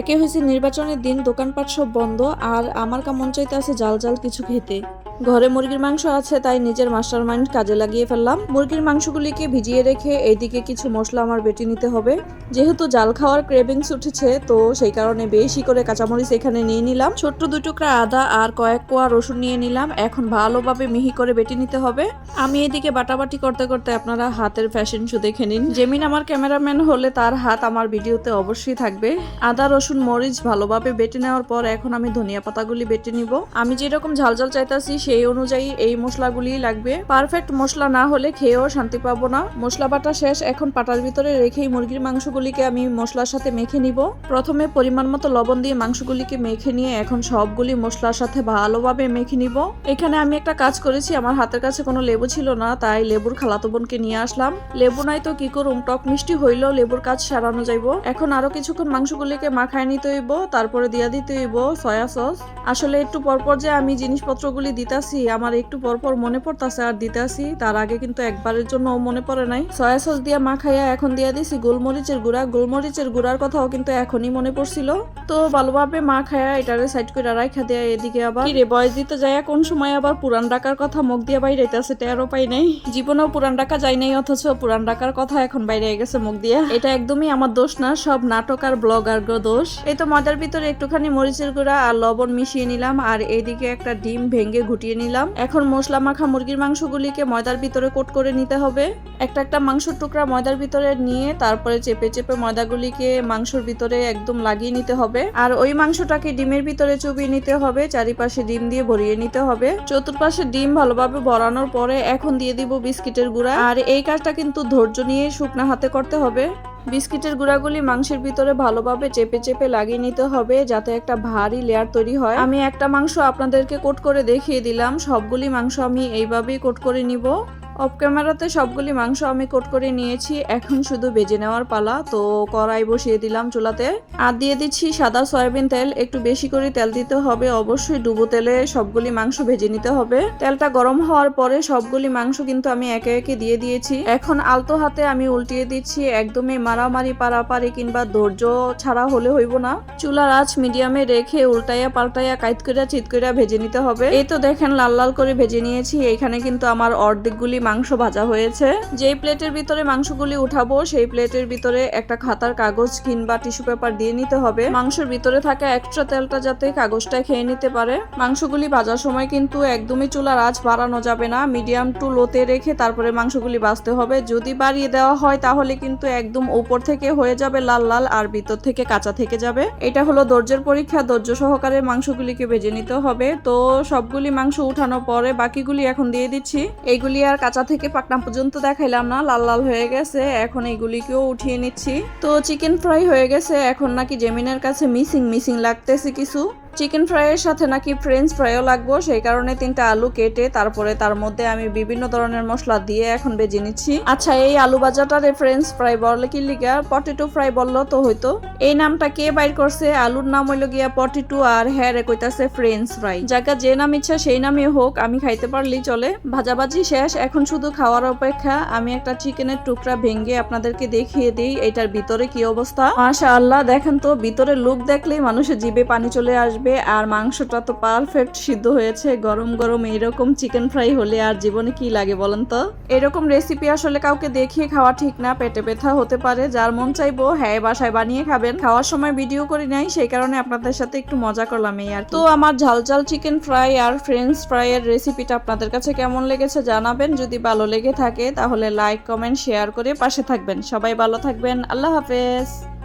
একে হয়েছে নির্বাচনের দিন, দোকানপাট সব বন্ধ, আর আমার কামন চাইতে আছে জাল জাল কিছু খেতে। ঘরে মুরগির মাংস আছে, তাই নিজের মাস্টার মাইন্ড কাজে লাগিয়ে ফেললাম। মুরগির মাংসগুলিকে ভিজিয়ে রেখে এইদিকে কিছু মশলা আমার বেটে নিতে হবে। যেহেতু জাল খাওয়ার ক্রেভিংস উঠেছে, তো সেই কারণে বেশি করে কাঁচামরিচ এখানে নিয়ে নিলাম। ছোট্ট দুই টুকরা আদা আর কয়েক কোয়া রসুন নিয়ে নিলাম। এখন ভালোভাবে মিহি করে বেটে নিতে হবে। আমি এদিকে বাটাবাটি করতে করতে আপনারা হাতের ফ্যাশন শো দেখে নিন। জেমিন আমার ক্যামেরাম্যান হলে তার হাত আমার ভিডিওতে অবশ্যই থাকবে। আদা, রসুন, মরিচ ভালোভাবে বেটে নেওয়ার পর এখন আমি ধনিয়া পাতাগুলি বেটে নিব। আমি যেরকম ঝাল ঝাল চাইতাছি সেই অনুযায়ী এই মশলাগুলি লাগবে। পারফেক্ট মশলা না হলে খেয়েও শান্তি পাবো না। মশলা বাটা শেষ, এখন পাটার ভিতরে রেখেই মুরগির মাংসগুলিকে আমি মশলার সাথে মেখে নিব। প্রথমে পরিমাণ মতো লবণ দিয়ে মাংসগুলিকে মেখে নিয়ে এখন সবগুলি মশলার সাথে ভালোভাবে মেখে নিব। এখানে আমি একটা কাজ করেছি, আমার হাতের কাছে কোনো লেবু ছিল না, তাই লেবুর খালাতো বোনকে নিয়ে আসলাম। লেবু নাই তো কি করুম, টক মিষ্টি হইলেও লেবুর কাজ সারানো যাইব। এখন আরও কিছুক্ষণ মাংসগুলিকে মাখায় নিতে হইব, তারপরে দিয়া দিতে হইব সয়া সস। আসলে একটু পরপর যে আমি জিনিসপত্রগুলি দিতাছি, আমার একটু পরপর মনে পড়তাছে আর দিতাছি। তার আগে কিন্তু একবারের জন্য মনে পড়ে নাই। সয়া সস দিয়া মাখাইয়া এখন দিয়া দিছি গোলমরিচের গুঁড়া। গোলমরিচের গুঁড়ার কথাও কিন্তু এখনই মনে পড়ছিল। তো ভালোভাবে মা খায়া এটারে সাইড করে রাইখা দেয়া এদিকে আবার। রে বয়স দিতে যায় কোন সময় আবার পুরান ডাকার কথা মুখ দিয়ে বাইরে আছে টেরও পাই নাই। জীবনেও পুরান ডাকা যায় নাই, অথচ পুরান ডাকার কথা এখন বাইরে গেছে মুখ দিয়ে। এটা একদমই আমার দোষ না, সব নাটক আর ব্লগার দোষ। এই তো মজার ভিতরে একটুখানি মরিচের গুঁড়া আর লবণ মিশিয়ে নিলাম, আর এইদিকে একটা ডিম ভেঙে ঘুটিয়ে নিলাম। এখন মশলা মাখা মুরগির মাংসগুলিকে ময়দার ভিতরে কোট করে নিতে হবে। একটা একটা মাংসর টুকরা ময়দার ভিতরে নিয়ে তারপরে চেপে চেপে ময়দাগুলিকে মাংসর ভিতরে একদম লাগিয়ে নিতে হবে। আর ওই মাংসটাকে ডিমের ভিতরে চুবিয়ে নিতে হবে, চারিপাশে ডিম দিয়ে ভরিয়ে নিতে হবে। চতুর্পাশে ডিম ভালোভাবে ভরানোর পরে এখন দিয়ে দিব বিস্কিটের গুঁড়া। আর এই কাজটা কিন্তু ধৈর্য নিয়ে শুকনা হাতে করতে হবে। বিস্কিটের গুঁড়াগুলি মাংসের ভিতরে ভালোভাবে চেপে চেপে লাগিয়ে নিতে হবে যাতে একটা ভারী লেয়ার তৈরি হয়। আমি একটা মাংস আপনাদেরকে কোট করে দেখিয়ে দিলাম। সবগুলি মাংস আমি এইভাবেই কোট করে নিব। অফ ক্যামেরাতে সবগুলি মাংস আমি কোট করে নিয়েছি। এখন শুধু ভেজে নেওয়ার পালা। তো কড়াই বসিয়ে দিলাম চুলাতে। আর দিয়ে দিচ্ছি সাদা সয়াবিন তেল। একটু বেশি করে তেল দিতে হবে। অবশ্যই ডুবো তেলে সবগুলি মাংস ভেজে নিতে হবে। তেলটা গরম হওয়ার পরে সবগুলি মাংস কিন্তু আমি একে একে দিয়ে দিয়েছি। এখন আলতো হাতে আমি উল্টিয়ে দিচ্ছি। একদমই মারামারি, পারাপারি কিংবা ধৈর্য ছাড়া হলে হইব না। চুলার আঁচ মিডিয়ামে রেখে উল্টাইয়া পাল্টাইয়া কাইত কইরা, চিত কইরা ভেজে নিতে হবে। এই তো দেখেন লাল লাল করে ভেজে নিয়েছি। এখানে কিন্তু আমার অর্ধেকগুলি মাংস ভাজা হয়েছে। যেই প্লেটের ভিতরে মাংসগুলি উঠাবো, সেই প্লেটের ভিতরে একটা খাতার কাগজ কিংবা টিস্যু পেপার দিয়ে নিতে হবে। মাংসের ভিতরে থাকা এক্সট্রা তেলটা যাতে কাগজটা খেয়ে নিতে পারে। মাংসগুলি ভাজার সময় কিন্তু একদমই চুলার আঁচ বাড়ানো যাবে না। মিডিয়াম টু লোতে রেখে তারপরে মাংসগুলি ভাজতে হবে। যদি বাড়িয়ে দেওয়া হয়, তাহলে কিন্তু একদম উপর থেকে হয়ে যাবে লাল লাল, আর ভিতর থেকে কাঁচা থেকে যাবে। এটা হলো ধৈর্যের পরীক্ষা। ধৈর্য সহকারে মাংসগুলিকে ভেজে নিতে হবে। তো সবগুলি মাংস উঠানোর পরে বাকিগুলি এখন দিয়ে দিচ্ছি। এইগুলি আর কাঁচা থেকে পাকনা পর্যন্ত দেখাইলাম না, লাল লাল হয়ে গেছে, এখন এইগুলিকেও উঠিয়ে নিচ্ছি। তো চিকেন ফ্রাই হয়ে গেছে, এখন নাকি জেমিনের কাছে মিসিং মিসিং লাগতেছে কিছু। চিকেন ফ্রাইয়ের সাথে নাকি ফ্রেঞ্চ ফ্রাইও লাগবো, সেই কারণে তিনটা আলু কেটে তারপরে তার মধ্যে আমি বিভিন্ন ধরনের মশলা দিয়ে এখন বেজে নিচ্ছি। আচ্ছা এই আলু ভাজাটারে ফ্রেঞ্চ ফ্রাই বললে কি লিগা? পটেটো ফ্রাই বলল তো হয়তো। এই নামটা কে বাইর করছে? আলুর নাম হইল গিয়া পটেটো আর হ্যাঁ রে কইতাছে ফ্রেঞ্চ ফ্রাই জায়গা যে নাম ইচ্ছা সেই নামই হোক, আমি খাইতে পারলেই চলে। ভাজাভাজি শেষ, এখন শুধু খাওয়ার অপেক্ষা। আমি একটা চিকেনের টুকরা ভেঙে আপনাদেরকে দেখিয়ে দিই, এটার ভিতরে কি অবস্থা। মাশা আল্লাহ দেখেন তো, ভিতরে লুক দেখলেই মানুষের জিভে পানি চলে আসবে। আর মাংসটা তো পারফেক্ট সিদ্ধ হয়েছে। গরম গরম এরকম চিকেন ফ্রাই হলে আর জীবনে কি লাগে বলেন তো? এরকম রেসিপি আসলে কাউকে দেখিয়ে খাওয়া ঠিক না, পেটে ব্যথা হতে পারে। যার মন চাইব হ্যাঁ বাসায় বানিয়ে খাবেন। খাওয়ার সময় ভিডিও করি নাই, সেই কারণে আপনাদের সাথে একটু মজা করলাম এই আর তো আমার ঝাল ঝাল চিকেন ফ্রাই আর ফ্রেঞ্চ ফ্রাই এর রেসিপিটা আপনাদের কাছে কেমন লেগেছে জানাবেন। যদি ভালো লেগে থাকে, তাহলে লাইক কমেন্ট শেয়ার করে পাশে থাকবেন। সবাই ভালো থাকবেন। আল্লাহ হাফেজ।